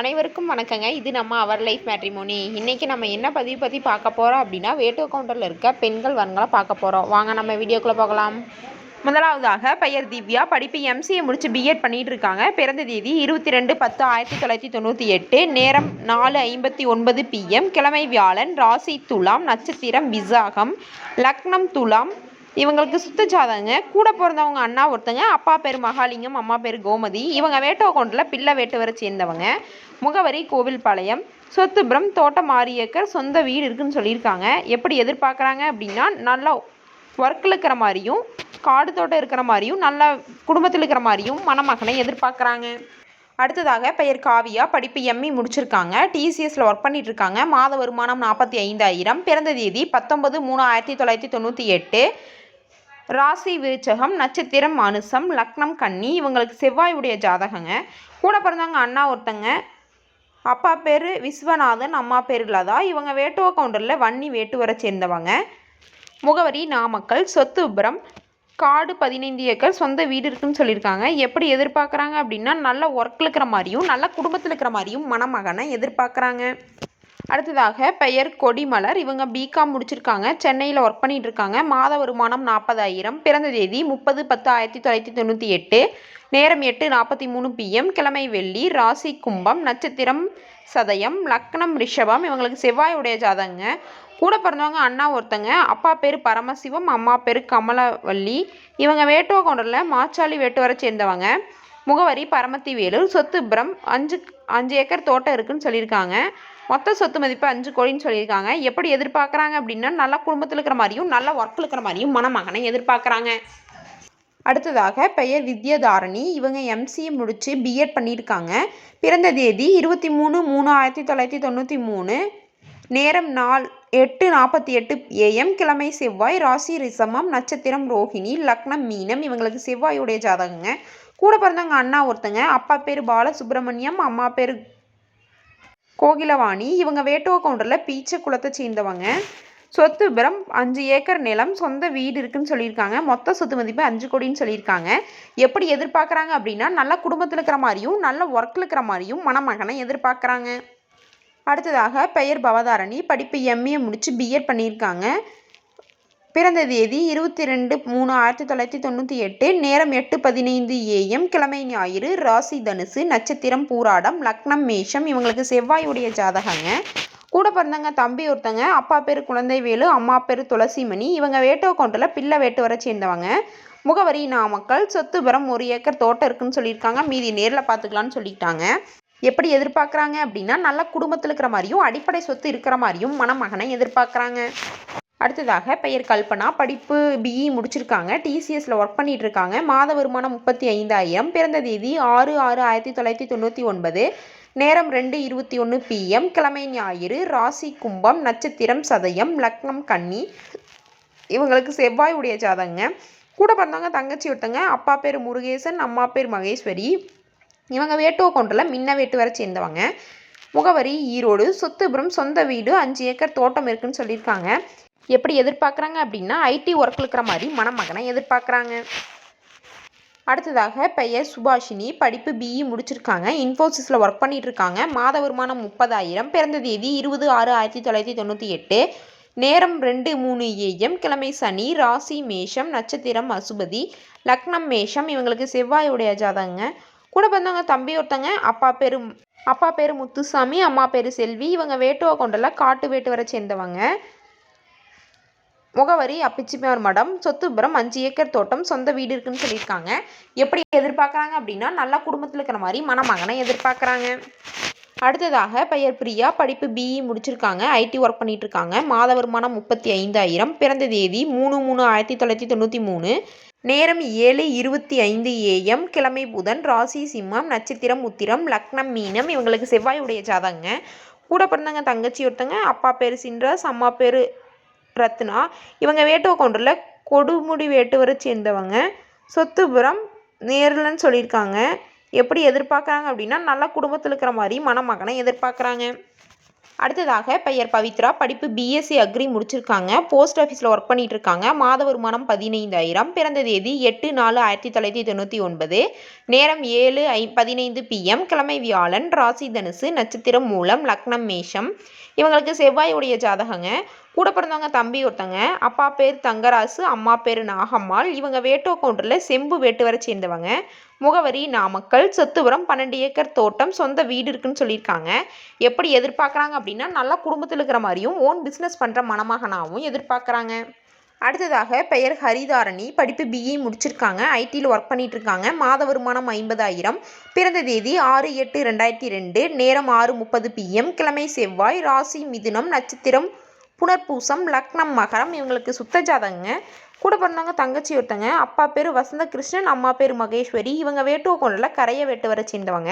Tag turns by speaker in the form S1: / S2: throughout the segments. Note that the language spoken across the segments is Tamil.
S1: அனைவருக்கும் வணக்கங்க. இது நம்ம அவர் லைஃப் மேட்ரிமோனி இன்றைக்கி நம்ம என்ன பதிவு பற்றி பார்க்க போகிறோம் அப்படின்னா வேட்டோ கவுண்டரில் இருக்க பெண்கள் வரங்களை பார்க்க போகிறோம் வாங்க நம்ம வீடியோக்குள்ளே போகலாம். முதலாவதாக பெயர் திவ்யா. படிப்பு எம்சிஏ முடித்து பிஎட் பண்ணிகிட்டு இருக்காங்க. பிறந்த தேதி இருபத்தி ரெண்டு பத்து ஆயிரத்தி தொள்ளாயிரத்தி தொண்ணூற்றி எட்டு. நேரம் நாலு ஐம்பத்தி ஒன்பது பிஎம் கிழமை வியாழன் ராசி துலாம் நட்சத்திரம் விசாகம் லக்னம் துலாம் இவங்களுக்கு சுத்த ஜாதகங்க. கூட பிறந்தவங்க அண்ணா ஒருத்தங்க அப்பா பேர் மகாலிங்கம் அம்மா பேர் கோமதி. இவங்க வேட்டோ கொண்டில் பிள்ளை வேட்டுவரை சேர்ந்தவங்க. முகவரி கோவில்பாளையம். சொத்துபுரம் தோட்டம் ஆறு ஏக்கர் சொந்த வீடு இருக்குன்னு சொல்லியிருக்காங்க. எப்படி எதிர்பார்க்குறாங்க அப்படின்னா நல்லா ஒர்க்கில் இருக்கிற மாதிரியும் காடு தோட்டம் இருக்கிற மாதிரியும் நல்ல குடும்பத்தில் இருக்கிற மாதிரியும் மணமகனை எதிர்பார்க்குறாங்க. அடுத்ததாக பெயர் காவியா. படிப்பு எம்இ முடிச்சிருக்காங்க. டிசிஎஸ்ல ஒர்க் பண்ணிட்டு இருக்காங்க. மாத வருமானம் நாற்பத்தி ஐந்தாயிரம். பிறந்த தேதி பத்தொன்பது மூணு ஆயிரத்தி தொள்ளாயிரத்தி தொண்ணூற்றி எட்டு. ராசி விருச்சகம் நட்சத்திரம் அனுசம் லக்னம் கன்னி இவங்களுக்கு செவ்வாயுடைய ஜாதகங்க. கூட பிறந்தவங்க அண்ணா ஒருத்தங்க. அப்பா பேர் விஸ்வநாதன் அம்மா பேர் லதா. இவங்க வேட்டுவ கவுண்டரில் வன்னி வேட்டுவரை சேர்ந்தவங்க. முகவரி நாமக்கல் சொத்து விபரம். காடு பதினைந்து ஏக்கர் சொந்த வீடு இருக்குன்னு சொல்லியிருக்காங்க. எப்படி எதிர்பார்க்குறாங்க அப்படின்னா நல்ல ஒர்க்கில் இருக்கிற மாதிரியும் நல்ல குடும்பத்தில் இருக்கிற மாதிரியும் மணமகனை எதிர்பார்க்குறாங்க. அடுத்ததாக பெயர் கொடிமலர். இவங்க பிகாம் முடிச்சிருக்காங்க. சென்னையில் ஒர்க் பண்ணிட்டு இருக்காங்க மாத வருமானம் நாற்பதாயிரம் பிறந்த தேதி முப்பது பத்து ஆயிரத்தி தொள்ளாயிரத்தி தொண்ணூற்றி எட்டு. நேரம் எட்டு நாற்பத்தி மூணு பிஎம் கிழமை வெள்ளி ராசி கும்பம் நட்சத்திரம் சதயம் லக்னம் ரிஷபம். இவங்களுக்கு செவ்வாயுடைய ஜாதகங்க. கூட பிறந்தவங்க அண்ணா ஒருத்தங்க. அப்பா பேர் பரமசிவம் அம்மா பேர் கமலவல்லி. இவங்க வேட்டுவ கவுண்டரில் மாச்சாலி வேட்டுவரை சேர்ந்தவங்க. முகவரி பரமத்தி வேலூர் சொத்து பிரம் அஞ்சு அஞ்சு ஏக்கர் தோட்டம் இருக்குன்னு சொல்லியிருக்காங்க. மொத்த சொத்து மதிப்பு அஞ்சு கோடின்னு சொல்லியிருக்காங்க. எப்படி எதிர்பார்க்குறாங்க அப்படின்னா நல்ல குடும்பத்தில் இருக்கிற மாதிரியும் நல்ல ஒர்க்கில் இருக்கிற மாதிரியும் மணமகனை எதிர்பார்க்குறாங்க. அடுத்ததாக பெயர் வித்யாதாரணி. இவங்க எம்சிஏ முடித்து பிஎட் பண்ணியிருக்காங்க. பிறந்த தேதி இருபத்தி மூணு மூணு ஆயிரத்தி தொள்ளாயிரத்தி தொண்ணூற்றி மூணு. நேரம் நாள் எட்டு நாற்பத்தி எட்டு ஏஎம் கிழமை செவ்வாய் ராசி ரிசமம் நட்சத்திரம் ரோஹிணி லக்னம் மீனம். இவங்களுக்கு செவ்வாயுடைய ஜாதகங்க. கூட பிறந்தவங்க அண்ணா ஒருத்தங்க அப்பா பேர் பாலசுப்ரமணியம் அம்மா பேர் கோகிலவாணி. இவங்க வேட்டுவ கவுண்டரில் பீச்சை குளத்தை சேர்ந்தவங்க. சொத்து விபரம் அஞ்சு ஏக்கர் நிலம் சொந்த வீடு இருக்குன்னு சொல்லியிருக்காங்க. மொத்த சொத்து மதிப்பு அஞ்சு கோடின்னு சொல்லியிருக்காங்க. எப்படி எதிர்பார்க்குறாங்க அப்படின்னா நல்ல குடும்பத்தில் இருக்கிற மாதிரியும் நல்ல ஒர்க்கில் இருக்கிற மாதிரியும் மணமகனை எதிர்பார்க்குறாங்க. அடுத்ததாக பெயர் பவதாரணி. படிப்பு எம்ஏ முடித்து பிஎட் பண்ணியிருக்காங்க. பிறந்த தேதி இருபத்தி ரெண்டு மூணு ஆயிரத்தி தொள்ளாயிரத்தி தொண்ணூற்றி எட்டு நேரம் எட்டு பதினைந்து ஏஎம் கிழமை ஞாயிறு ராசி தனுசு நட்சத்திரம் பூராடம் லக்னம் மேஷம் இவங்களுக்கு செவ்வாயுடைய ஜாதகங்க. கூட பிறந்தவங்க தம்பி ஒருத்தங்க அப்பா பேர் குழந்தைவேலு அம்மா பேர் துளசிமணி இவங்க வேட்டோ கவுண்டில் பிள்ளை வேட்டு வர சேர்ந்தவங்க. முகவரி நாமக்கல் சொத்துபுரம் ஒரு ஏக்கர் தோட்டம் இருக்குன்னு சொல்லியிருக்காங்க. மீதி நேரில் பார்த்துக்கலான்னு சொல்லிட்டாங்க. எப்படி எதிர்பார்க்குறாங்க அப்படின்னா நல்ல குடும்பத்தில் இருக்கிற மாதிரியும் அடிப்படை சொத்து இருக்கிற மாதிரியும் மணமகனை எதிர்பார்க்குறாங்க. அடுத்ததாக பெயர் கல்பனா படிப்பு பிஇ முடிச்சிருக்காங்க. டிசிஎஸ்ல ஒர்க் பண்ணிட்டு இருக்காங்க மாத வருமானம் முப்பத்தி ஐந்தாயிரம். பிறந்த தேதி ஆறு ஆறு ஆயிரத்தி தொள்ளாயிரத்தி தொண்ணூற்றி ஒன்பது. நேரம் ரெண்டு இருபத்தி ஒன்று பிஎம் கிழமை ஞாயிறு ராசி கும்பம் நட்சத்திரம் சதயம் லக்னம் கன்னி. இவங்களுக்கு செவ்வாய் உடைய ஜாதகங்க. கூட பிறந்தவங்க தங்கச்சி ஒருத்தங்க அப்பா பேர் முருகேசன் அம்மா பேர் மகேஸ்வரி. இவங்க வேட்டுவ கவுண்டரில் மின்ன வேட்டு வரை சேர்ந்தவங்க. முகவரி ஈரோடு சொத்துபுரம் சொந்த வீடு அஞ்சு ஏக்கர் தோட்டம் இருக்குன்னு சொல்லியிருக்காங்க. எப்படி எதிர்பார்க்குறாங்க அப்படின்னா ஐடி ஒர்க்கில் இருக்கிற மாதிரி மணமகனை எதிர்பார்க்குறாங்க. அடுத்ததாக பெயர் சுபாஷினி. படிப்பு பிஇ முடிச்சிருக்காங்க. இன்ஃபோசிஸில் ஒர்க் பண்ணிகிட்டு இருக்காங்க மாத வருமானம் முப்பதாயிரம். பிறந்த தேதி இருபது ஆறு ஆயிரத்தி தொள்ளாயிரத்தி தொண்ணூற்றி எட்டு. நேரம் ரெண்டு மூணு ஏஎம் கிழமை சனி ராசி மேஷம் நட்சத்திரம் அசுபதி லக்னம் மேஷம். இவங்களுக்கு செவ்வாயுடைய ஜாதகங்க. கூட பிறந்தவங்க தம்பி ஒருத்தங்க அப்பா பேர் அப்பா பேர் முத்துசாமி அம்மா பேர் செல்வி. இவங்க வேட்டுவை கொண்டெல்லாம் காட்டு வேட்டு வரை சேர்ந்தவங்க. முகவரி அப்பிச்சிமார் மடம் சொத்துபுரம் அஞ்சு ஏக்கர் தோட்டம் சொந்த வீடு இருக்குன்னு சொல்லியிருக்காங்க. எப்படி எதிர்பார்க்குறாங்க அப்படின்னா நல்லா குடும்பத்தில் இருக்கிற மாதிரி மணமகனை எதிர்பார்க்குறாங்க. அடுத்ததாக பெயர் பிரியா படிப்பு பிஇ முடிச்சிருக்காங்க ஐடி ஒர்க் பண்ணிட்டு இருக்காங்க மாத வருமானம் முப்பத்தி ஐந்தாயிரம் பிறந்த தேதி மூணு மூணு ஆயிரத்தி தொள்ளாயிரத்தி தொண்ணூற்றி மூணு. நேரம் ஏழு இருபத்தி ஐந்து ஏஎம் கிழமை புதன் ராசி சிம்மம் நட்சத்திரம் உத்திரம் லக்னம் மீனம் இவங்களுக்கு செவ்வாய் உடைய ஜாதகங்க. கூட பிறந்தவங்க தங்கச்சி ஒருத்தங்க அப்பா பேர் சின்ராஸ் அம்மா பேர் ரத்னா இவங்க வேட்டுவ கவுண்டரில் கொடுமுடி வேட்டுவரை சேர்ந்தவங்க. சொத்துபுரம் நேர்லன்னு சொல்லியிருக்காங்க. எப்படி எதிர்பார்க்குறாங்க அப்படின்னா நல்ல குடும்பத்தில் இருக்கிற மாதிரி மணமகனை எதிர்பார்க்குறாங்க. அடுத்ததாக பெயர் பவித்ரா. படிப்பு பிஎஸ்சி அக்ரி முடிச்சிருக்காங்க. போஸ்ட் ஆஃபீஸில் ஒர்க் பண்ணிட்டு இருக்காங்க மாத வருமானம் பதினைந்தாயிரம். பிறந்த தேதி எட்டு நாலு ஆயிரத்தி தொள்ளாயிரத்தி தொண்ணூற்றி ஒன்பது. நேரம் ஏழு ஐ பதினைந்து பிஎம் கிழமை வியாழன் ராசி தனுசு நட்சத்திரம் மூலம் லக்னம் மேஷம். இவங்களுக்கு செவ்வாயுடைய ஜாதகங்க. கூட பிறந்தவங்க தம்பி ஒருத்தங்க அப்பா பேர் தங்கராசு அம்மா பேர் நாகம்மாள். இவங்க வேட்டோ கவுண்டரில் செம்பு வேட்டு வரை சேர்ந்தவங்க. முகவரி நாமக்கல் சொத்துபுரம் பன்னெண்டு ஏக்கர் தோட்டம் சொந்த வீடு இருக்குன்னு சொல்லியிருக்காங்க. எப்படி எதிர்பார்க்குறாங்க அப்படின்னா நல்லா குடும்பத்தில் இருக்கிற மாதிரியும் ஓன் பிஸ்னஸ் பண்ணுற மணமகனாகவும் எதிர்பார்க்குறாங்க. அடுத்ததாக பெயர் ஹரிதாரணி. படிப்பு பிஇ முடிச்சிருக்காங்க. ஐடியில் ஒர்க் பண்ணிட்டு இருக்காங்க. மாத வருமானம் ஐம்பதாயிரம். பிறந்த தேதி ஆறு எட்டு ரெண்டாயிரத்தி ரெண்டு. நேரம் ஆறு முப்பது பிஎம் கிழமை செவ்வாய். ராசி மிதுனம் நட்சத்திரம் புனர்பூசம் லக்னம் மகரம் இவங்களுக்கு சுத்த ஜாதகங்க. கூட பிறந்தவங்க தங்கச்சி ஒருத்தங்க அப்பா பேர் வசந்த கிருஷ்ணன் அம்மா பேர் மகேஸ்வரி. இவங்க வேட்டுவக்கோண்டில் கரையை வெட்டு வர சேர்ந்தவங்க.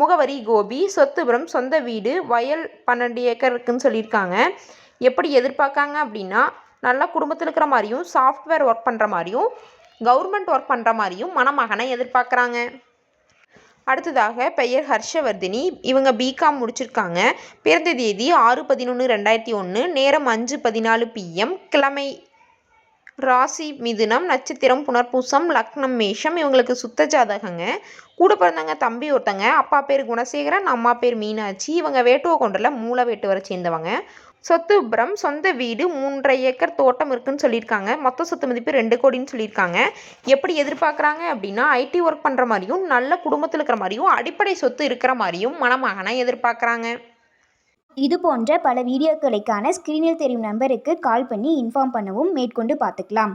S1: முகவரி கோபி சொத்துபுரம் சொந்த வீடு வயல் பன்னெண்டு ஏக்கர் இருக்குன்னு சொல்லியிருக்காங்க. எப்படி எதிர்பார்க்காங்க அப்படின்னா நல்லா குடும்பத்தில் இருக்கிற மாதிரியும் சாஃப்ட்வேர் ஒர்க் பண்ணுற மாதிரியும் கவர்மெண்ட் ஒர்க் பண்ணுற மாதிரியும் மணமகனை எதிர்பார்க்குறாங்க. அடுத்ததாக பெயர் ஹர்ஷவர்தினி. இவங்க பிகாம் முடிச்சிருக்காங்க. பிறந்த தேதி ஆறு பதினொன்று ரெண்டாயிரத்தி ஒன்று நேரம் அஞ்சு பதினாலு பிஎம் கிழமை ராசி மிதுனம் நட்சத்திரம் புனர்பூசம் லக்னம் மேஷம் இவங்களுக்கு சுத்த ஜாதகங்க. கூட பிறந்தவங்க தம்பி ஒருத்தங்க அப்பா பேர் குணசேகரன் அம்மா பேர் மீனாட்சி. இவங்க வேட்டுவ கொண்டரில் மூல வேட்டுவரை சேர்ந்தவங்க. சொத்து சொந்த வீடு மூன்றரை ஏக்கர் தோட்டம் இருக்குன்னு சொல்லியிருக்காங்க. மொத்த சொத்து மதிப்பு ரெண்டு கோடின்னு சொல்லியிருக்காங்க. எப்படி எதிர்பார்க்குறாங்க அப்படின்னா ஐடி ஒர்க் பண்ணுற மாதிரியும் நல்ல குடும்பத்தில் இருக்கிற மாதிரியும் அடிப்படை சொத்து இருக்கிற மாதிரியும் மணமகனை எதிர்பார்க்குறாங்க.
S2: இது போன்ற பல வீடியோக்களுக்கான ஸ்க்ரீனில் தெரியும் நம்பருக்கு கால் பண்ணி இன்ஃபார்ம் பண்ணவும் மேற்கொண்டு பார்த்துக்கலாம்.